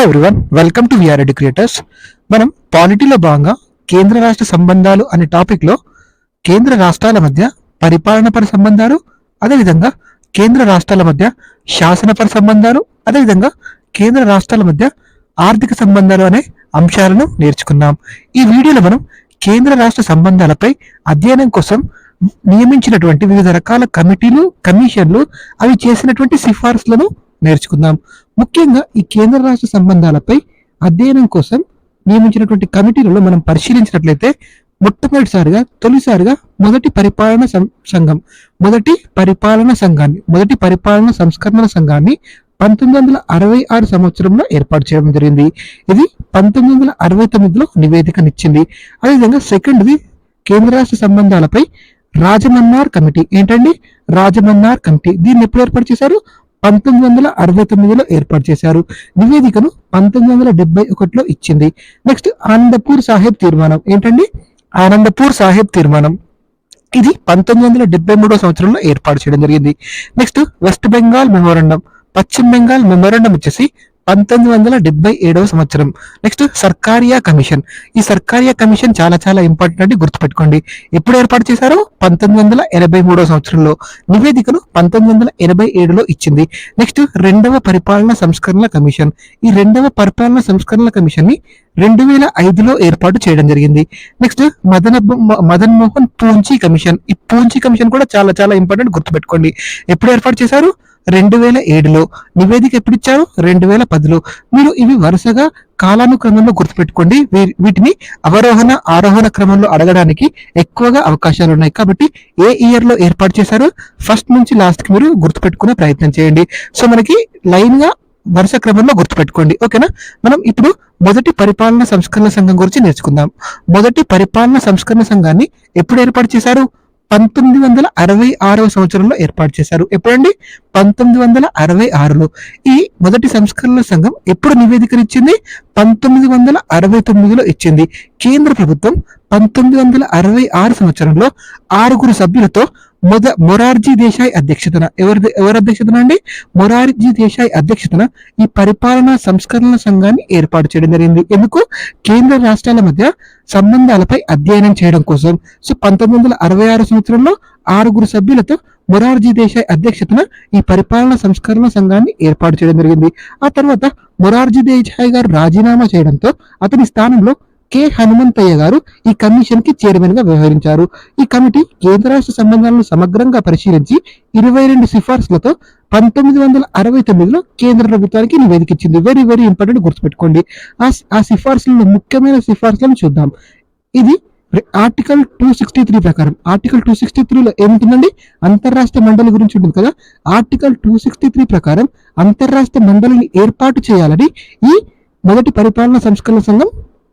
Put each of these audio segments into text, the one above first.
Hello everyone welcome to VR creators మనం పాలిటీలో భాగంగా కేంద్ర రాష్ట్ర సంబంధాలు అనే టాపిక్లో కేంద్ర రాష్ట్రాల మధ్య పరిపాలనపర సంబంధాలు అదేవిధంగా కేంద్ర రాష్ట్రాల మధ్య శాసనపర సంబంధాలు అదేవిధంగా కేంద్ర రాష్ట్రాల మధ్య ఆర్థిక సంబంధాలు అనే అంశాలను నేర్చుకున్నాం. ఈ వీడియోలో మనం కేంద్ర రాష్ట్ర సంబంధాలపై అధ్యయనం కోసం నియమించినటువంటి వివిధ రకాల కమిటీలు కమిషన్లు అవి చేసినటువంటి సిఫార్సులను నేర్చుకుందాం. ముఖ్యంగా ఈ కేంద్ర రాష్ట్ర సంబంధాలపై అధ్యయనం కోసం నియమించినటువంటి కమిటీలలో మనం పరిశీలించినట్లయితే మొట్టమొదటిసారిగా తొలిసారిగా మొదటి పరిపాలన సం- సంఘం మొదటి పరిపాలన సంఘాన్ని మొదటి పరిపాలన సంస్కరణ సంఘాన్ని పంతొమ్మిది వందల అరవై ఆరు సంవత్సరంలో ఏర్పాటు చేయడం జరిగింది. ఇది పంతొమ్మిది వందల అరవై తొమ్మిదిలో నివేదికనిచ్చింది. అదేవిధంగా సెకండ్ది కేంద్ర రాష్ట్ర సంబంధాలపై రాజమన్నార్ కమిటీ ఏంటండి? రాజమన్నార్ కమిటీ. దీన్ని ఎప్పుడు ఏర్పాటు చేశారు? పంతొమ్మిది వందల అరవై తొమ్మిదిలో ఏర్పాటు చేశారు. నివేదికను పంతొమ్మిది వందల డెబ్బై ఒకటిలో ఇచ్చింది. నెక్స్ట్ ఆనందపూర్ సాహెబ్ తీర్మానం. ఏంటండి? ఆనందపూర్ సాహెబ్ తీర్మానం. ఇది పంతొమ్మిది వందల డెబ్బై మూడో సంవత్సరంలో ఏర్పాటు చేయడం జరిగింది. Next West Bengal memorandum. పశ్చిమ బెంగాల్ మెమోరండం వచ్చేసి పంతొమ్మిది వందల డెబ్బై ఏడవ సంవత్సరం. Next Sarkaria commission. ఈ సర్కారియా కమిషన్ చాలా చాలా ఇంపార్టెంట్ అండి గుర్తుపెట్టుకోండి. ఎప్పుడు ఏర్పాటు చేశారు? పంతొమ్మిది వందల ఎనభై మూడో సంవత్సరంలో. నివేదికను పంతొమ్మిది వందల ఎనభై ఏడులో ఇచ్చింది. నెక్స్ట్ రెండవ పరిపాలన సంస్కరణల కమిషన్. ఈ రెండవ పరిపాలన సంస్కరణల కమిషన్ని రెండు వేల ఐదులో ఏర్పాటు చేయడం జరిగింది. Next Madan Madan Mohan Punchhi commission. ఈ పూంచి కమిషన్ కూడా చాలా చాలా ఇంపార్టెంట్ గుర్తుపెట్టుకోండి. ఎప్పుడు ఏర్పాటు చేశారు? రెండు వేల ఏడులో నివేదిక ఎప్పుడు ఇచ్చారు రెండు వేల పదిలో. మీరు ఇవి వరుసగా కాలానుక్రమంలో గుర్తుపెట్టుకోండి. వీ- వీటిని అవరోహణ ఆరోహణ క్రమంలో అడగడానికి ఎక్కువగా అవకాశాలు ఉన్నాయి కాబట్టి ఏ ఇయర్లో ఏర్పాటు చేశారు? ఫస్ట్ నుంచి లాస్ట్కి మీరు గుర్తుపెట్టుకునే ప్రయత్నం చేయండి. సో మనకి లైన్గా వరుస క్రమంలో గుర్తుపెట్టుకోండి. ఓకేనా? మనం ఇప్పుడు మొదటి పరిపాలన సంస్కరణ సంఘం గురించి నేర్చుకుందాం. మొదటి పరిపాలన సంస్కరణ సంఘాన్ని ఎప్పుడు ఏర్పాటు చేశారు? పంతొమ్మిది వందల అరవై ఆరవ సంవత్సరంలో ఏర్పాటు చేశారు. ఎప్పుడండి? పంతొమ్మిది వందల అరవై ఆరులో. ఈ మొదటి సంస్కరణల సంఘం ఎప్పుడు నివేదికనిచ్చింది? పంతొమ్మిది వందల అరవై తొమ్మిదిలో ఇచ్చింది. కేంద్ర ప్రభుత్వం పంతొమ్మిది వందల అరవై ఆరు సంవత్సరంలో ఆరుగురు సభ్యులతో మొద మొరార్జీ దేశాయ్ అధ్యక్షతన ఎవరి ఎవరి అధ్యక్షతన అండి? మొరార్జీ దేశాయ్ అధ్యక్షతన ఈ పరిపాలనా సంస్కరణ సంఘాన్ని ఏర్పాటు చేయడం జరిగింది. ఎందుకు? కేంద్ర రాష్ట్రాల మధ్య సంబంధాలపై అధ్యయనం చేయడం కోసం. సో పంతొమ్మిది వందల అరవై ఆరు సంవత్సరంలో ఆరుగురు సభ్యులతో మొరార్జీ దేశాయ్ అధ్యక్షతన ఈ పరిపాలన సంస్కరణ సంఘాన్ని ఏర్పాటు చేయడం జరిగింది. ఆ తర్వాత మొరార్జీ దేశాయ్ గారు రాజీనామా చేయడంతో అతని స్థానంలో కె. హనుమంతయ్య గారు ఈ కమిషన్కి చైర్మన్గా వ్యవహరించారు. ఈ కమిటీ కేంద్ర రాష్ట్ర సంబంధాలను సమగ్రంగా పరిశీలించి ఇరవై రెండు సిఫార్సులతో పంతొమ్మిది వందల అరవై తొమ్మిదిలో కేంద్ర ప్రభుత్వానికి నివేదిక ఇచ్చింది వెరీ వెరీ ఇంపార్టెంట్ గుర్తుపెట్టుకోండి. ఆ ఆ ముఖ్యమైన సిఫార్సులను చూద్దాం. ఇది ఆర్టికల్ టూ సిక్స్టీ త్రీ ప్రకారం. ఆర్టికల్ టూ సిక్స్టీ త్రీలో ఏముంటుందండి? అంతర్రాష్ట్ర మండలి గురించి ఉంటుంది కదా. ఆర్టికల్ టూ సిక్స్టీ త్రీ ప్రకారం అంతర్రాష్ట్ర మండలిని ఏర్పాటు చేయాలని ఈ మొదటి పరిపాలన సంస్కరణ సంఘం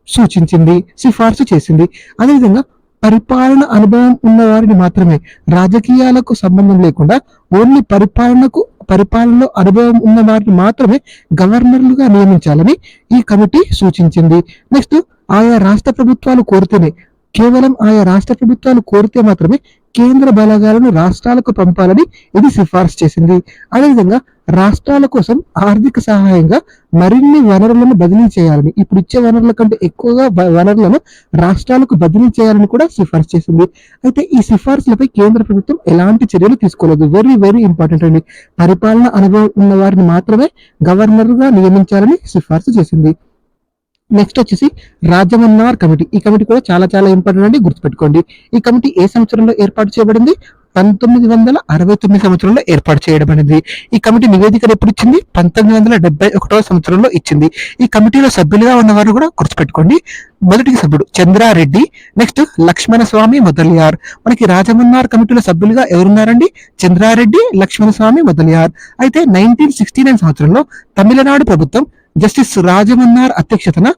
సూచించింది సిఫార్సు చేసింది. అదేవిధంగా పరిపాలన అనుభవం ఉన్నవారిని మాత్రమే రాజకీయాలకు సంబంధం లేకుండా ఓన్లీ పరిపాలనకు పరిపాలనలో అనుభవం ఉన్న వారిని మాత్రమే గవర్నర్లుగా నియమించాలని ఈ కమిటీ సూచించింది. నెక్స్ట్ ఆయా రాష్ట్ర ప్రభుత్వాలు కోరితేనే కేవలం ఆయా రాష్ట్ర ప్రభుత్వాలు కోరితే మాత్రమే కేంద్ర బలగాలను రాష్ట్రాలకు పంపాలని ఇది సిఫార్సు చేసింది. అదేవిధంగా రాష్ట్రాల కోసం ఆర్థిక సహాయంగా మరిన్ని వనరులను బదిలీ చేయాలని ఇప్పుడు ఇచ్చే వనరుల కంటే ఎక్కువగా వనరులను రాష్ట్రాలకు బదిలీ చేయాలని కూడా సిఫార్సు చేసింది. అయితే ఈ సిఫార్సులపై కేంద్ర ప్రభుత్వం ఎలాంటి చర్యలు తీసుకోలేదు. వెరీ వెరీ ఇంపార్టెంట్ అండి. పరిపాలన అనుభవం ఉన్న వారిని మాత్రమే గవర్నర్గా నియమించాలని సిఫార్సు చేసింది. నెక్స్ట్ వచ్చేసి రాజమన్నార్ కమిటీ. ఈ కమిటీ కూడా చాలా చాలా ఇంపార్టెంట్ అండి. గుర్తుపెట్టుకోండి. ఈ కమిటీ ఏ సంవత్సరంలో ఏర్పాటు చేయబడింది? పంతొమ్మిది వందల అరవై తొమ్మిది సంవత్సరంలో ఏర్పాటు చేయబడింది ఈ కమిటీ నివేదికను ఎప్పుడు ఇచ్చింది? పంతొమ్మిది వందల డెబ్బై ఒకటో సంవత్సరంలో ఇచ్చింది. ఈ కమిటీలో సభ్యులుగా ఉన్నవారు కూడా గుర్తుపెట్టుకోండి. మొదటి సభ్యుడు చంద్రారెడ్డి నెక్స్ట్ లక్ష్మణ స్వామి మొదలియార్. మనకి రాజమన్నార్ కమిటీలో సభ్యులుగా ఎవరున్నారండి? చంద్రారెడ్డి లక్ష్మణ స్వామి మొదలియార్. అయితే నైన్టీన్ సిక్స్టీ నైన్ సంవత్సరంలో తమిళనాడు ప్రభుత్వం జస్టిస్ రాజమన్నార్ అధ్యక్షతన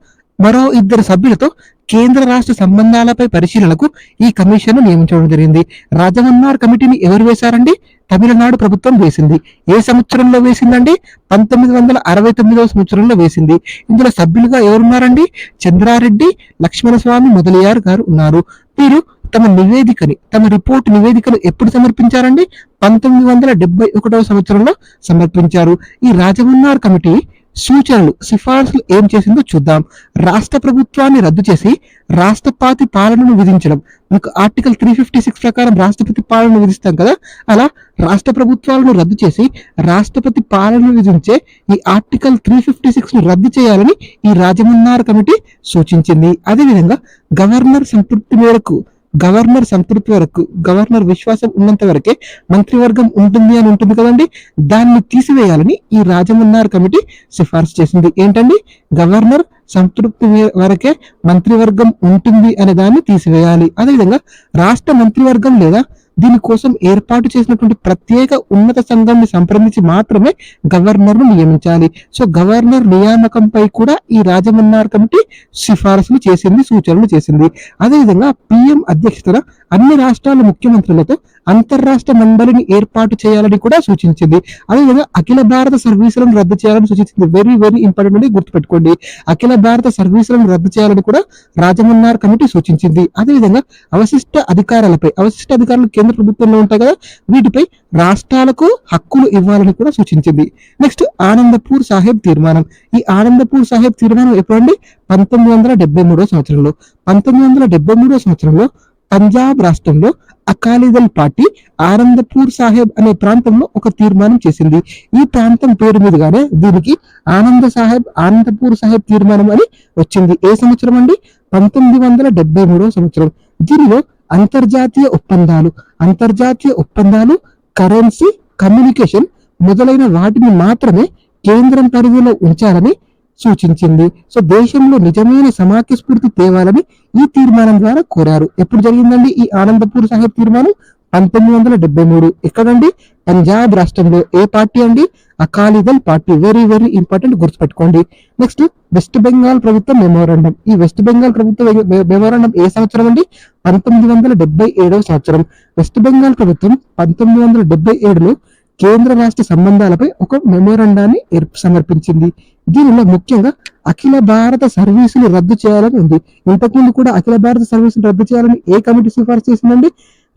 మరో ఇద్దరు సభ్యులతో కేంద్ర రాష్ట్ర సంబంధాలపై పరిశీలనకు ఈ కమిషన్ నియమించడం జరిగింది. రాజమన్నార్ కమిటీని ఎవరు వేశారండి? తమిళనాడు ప్రభుత్వం వేసింది. ఏ సంవత్సరంలో వేసిందండి? పంతొమ్మిది వందల అరవై తొమ్మిదవ సంవత్సరంలో వేసింది. ఇందులో సభ్యులుగా ఎవరున్నారండి? చంద్రారెడ్డి లక్ష్మణస్వామి మొదలయ్యార్ గారు ఉన్నారు. వీరు తమ నివేదికని తమ రిపోర్ట్ నివేదికను ఎప్పుడు సమర్పించారండి? పంతొమ్మిది వందల డెబ్బై ఒకటవ సంవత్సరంలో సమర్పించారు. ఈ రాజమన్నార్ కమిటీ సూచనలు సిఫార్సులు ఏం చేసిందో చూద్దాం. రాష్ట్ర ప్రభుత్వాన్ని రద్దు చేసి రాష్ట్రపతి పాలనను విధించడం. మనకు ఆర్టికల్ త్రీ ఫిఫ్టీ సిక్స్ ప్రకారం రాష్ట్రపతి పాలనను విధిస్తాం కదా? అలా రాష్ట్ర ప్రభుత్వాలను రద్దు చేసి రాష్ట్రపతి పాలనను విధించే ఈ ఆర్టికల్ త్రీ ఫిఫ్టీ సిక్స్ను రద్దు చేయాలని ఈ రాజమన్నార్ కమిటీ సూచించింది. అదేవిధంగా గవర్నర్ సంతృప్తి మేరకు గవర్నర్ సంతృప్తి వరకు గవర్నర్ విశ్వాసం ఉన్నంత వరకే మంత్రివర్గం ఉంటుంది అని ఉంటుంది కదండి. దాన్ని తీసివేయాలని ఈ రాజమన్నార్ కమిటీ సిఫార్సు చేసింది. ఏంటండి? గవర్నర్ సంతృప్తి వరకే మంత్రివర్గం ఉంటుంది అనే దాన్ని తీసివేయాలి. అదేవిధంగా రాష్ట్ర మంత్రివర్గం లేదా దీనికోసం ఏర్పాటు చేసినటువంటి ప్రత్యేక ఉన్నత సంఘాన్ని సంప్రదించి మాత్రమే గవర్నర్ను నియమించాలి. సో గవర్నర్ నియామకంపై కూడా ఈ రాజమన్నార్ కమిటీ సిఫారసులు చేసింది సూచనలు చేసింది. అదేవిధంగా పిఎం అధ్యక్షతన అన్ని రాష్ట్రాల ముఖ్యమంత్రులతో అంతర్రాష్ట్ర మండలిని ఏర్పాటు చేయాలని కూడా సూచించింది. అదేవిధంగా అఖిల భారత సర్వీసులను రద్దు చేయాలని సూచించింది. వెరీ వెరీ ఇంపార్టెంట్ అని గుర్తుపెట్టుకోండి. అఖిల భారత సర్వీసులను రద్దు చేయాలని కూడా రాజమన్నార్ కమిటీ సూచించింది. అదేవిధంగా అవశిష్ట అధికారాలపై అవశిష్ట అధికారులు కేంద్ర ప్రభుత్వంలో ఉంటాయి కదా వీటిపై రాష్ట్రాలకు హక్కులు ఇవ్వాలని కూడా సూచించింది. నెక్స్ట్ ఆనందపూర్ సాహెబ్ తీర్మానం. ఈ ఆనందపూర్ సాహెబ్ తీర్మానం ఎప్పుడండి? పంతొమ్మిది వందల డెబ్బై మూడో సంవత్సరంలో. పంతొమ్మిది వందల డెబ్బై మూడో సంవత్సరంలో పంజాబ్ రాష్ట్రంలో అకాలీదల్ పార్టీ ఆనందపూర్ సాహెబ్ అనే ప్రాంతంలో ఒక తీర్మానం చేసింది. ఈ ప్రాంతం పేరు మీదుగానే దీనికి ఆనంద సాహెబ్ ఆనందపూర్ సాహెబ్ తీర్మానం అని వచ్చింది. ఏ సంవత్సరం అండి? పంతొమ్మిది వందల డెబ్బై మూడో సంవత్సరం. దీనిలో అంతర్జాతీయ ఒప్పందాలు. అంతర్జాతీయ ఒప్పందాలు కరెన్సీ కమ్యూనికేషన్ మొదలైన వాటిని మాత్రమే కేంద్రం పరిధిలో ఉంచాలని సూచించింది. సో దేశంలో నిజమైన సమాఖ్య స్ఫూర్తి తేవాలని ఈ తీర్మానం ద్వారా కోరారు. ఎప్పుడు జరిగిందండి ఈ ఆనందపూర్ సాహెబ్ తీర్మానం? పంతొమ్మిది వందల డెబ్బై మూడు ఎక్కడండి? పంజాబ్ రాష్ట్రంలో ఏ పార్టీ అండి? Akali Dal party. Very very important గుర్తుపెట్టుకోండి. నెక్స్ట్ వెస్ట్ బెంగాల్ ప్రభుత్వం మెమోరాండం ఈ వెస్ట్ బెంగాల్ ప్రభుత్వ మెమోరాండం ఏ సంవత్సరం అండి? పంతొమ్మిది వందల డెబ్బై ఏడవ సంవత్సరం. వెస్ట్ బెంగాల్ ప్రభుత్వం పంతొమ్మిది వందల డెబ్బై ఏడులో కేంద్ర రాష్ట్ర సంబంధాలపై ఒక మెమోరాండాన్ని ఏర్ప- సమర్పించింది. దీనిలో ముఖ్యంగా అఖిల భారత సర్వీసులు రద్దు చేయాలని ఉంది. ఇంతకుముందు కూడా అఖిల భారత సర్వీసులు రద్దు చేయాలని ఏ కమిటీ సిఫార్సు చేసిందండి?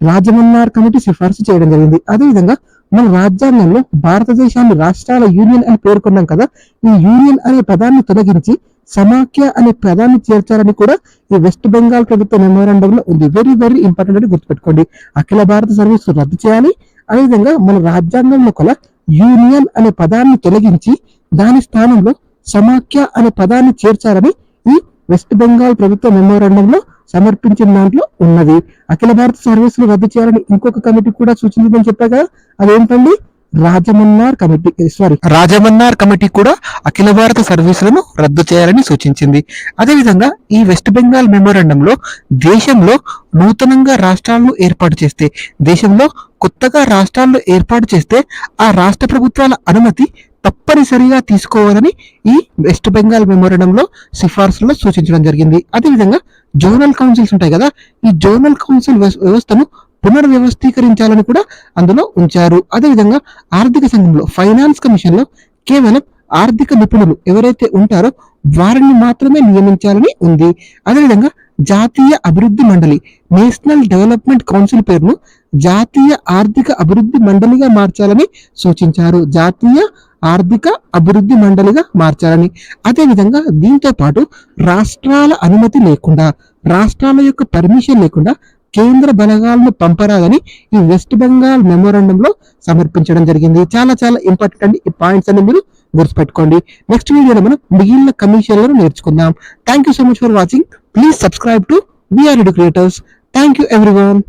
రాజమన్నార్ కమిటీ సిఫార్సు చేయడం జరిగింది. అదేవిధంగా మన రాజ్యాంగంలో భారతదేశాన్ని రాష్ట్రాల యూనియన్ అని పేర్కొన్నాం కదా ఈ యూనియన్ అనే పదాన్ని తొలగించి సమాఖ్య అనే పదాన్ని చేర్చాలని కూడా ఈ వెస్ట్ బెంగాల్ ప్రభుత్వ మెమోరాండంలో ఉంది. వెరీ వెరీ ఇంపార్టెంట్ అని గుర్తుపెట్టుకోండి. అఖిల భారత సర్వీస్ రద్దు చేయాలి. అదేవిధంగా మన రాజ్యాంగంలో కూడా యూనియన్ అనే పదాన్ని తొలగించి దాని స్థానంలో సమాఖ్య అనే పదాన్ని చేర్చాలని ఈ వెస్ట్ బెంగాల్ ప్రభుత్వ మెమోరాండంలో సమర్పించిన దాంట్లో ఉన్నది. అఖిల భారత సర్వీసులు రద్దు చేయాలని ఇంకొక కమిటీ కూడా సూచించిందని చెప్పా కదా? అదేంటండి? Rajamannar committee. Sorry Rajamannar committee కూడా అఖిల భారత సర్వీసులను రద్దు చేయాలని సూచించింది. అదేవిధంగా ఈ వెస్ట్ బెంగాల్ మెమోరాండంలో దేశంలో నూతనంగా రాష్ట్రాలను ఏర్పాటు చేస్తే దేశంలో కొత్తగా రాష్ట్రాలను ఏర్పాటు చేస్తే ఆ రాష్ట్ర ప్రభుత్వాల అనుమతి తప్పనిసరిగా తీసుకోవాలని ఈ వెస్ట్ బెంగాల్ మెమోరండంలో సిఫార్సులో సూచించడం జరిగింది. అదేవిధంగా జోనల్ కౌన్సిల్స్ ఉంటాయి కదా ఈ జోనల్ కౌన్సిల్ వ్యవస్థను పునర్వ్యవస్థీకరించాలని కూడా అందులో ఉంచారు. అదేవిధంగా ఆర్థిక సంఘంలో ఫైనాన్స్ కమిషన్లో కేవలం ఆర్థిక నిపుణులు ఎవరైతే ఉంటారో వారిని మాత్రమే నియమించాలని ఉంది. అదేవిధంగా జాతీయ అభివృద్ధి మండలి నేషనల్ డెవలప్మెంట్ కౌన్సిల్ పేరును జాతీయ ఆర్థిక అభివృద్ధి మండలిగా మార్చాలని సూచించారు. జాతీయ ఆర్థిక అభివృద్ధి మండలిగా మార్చాలని. అదేవిధంగా దీంతో పాటు రాష్ట్రాల అనుమతి లేకుండా రాష్ట్రాల యొక్క పర్మిషన్ లేకుండా కేంద్ర బలగాలను పంపరాదని ఈ వెస్ట్ బెంగాల్ మెమోరాండంలో సమర్పించడం జరిగింది. చాలా చాలా ఇంపార్టెంట్ అండి ఈ పాయింట్స్ అన్ని మీరు గుర్తుపెట్టుకోండి. నెక్స్ట్ వీడియోలో మనం మిగిలిన కమిషన్లను నేర్చుకుందాం. Thank you so much for watching please subscribe to VR creators thank you everyone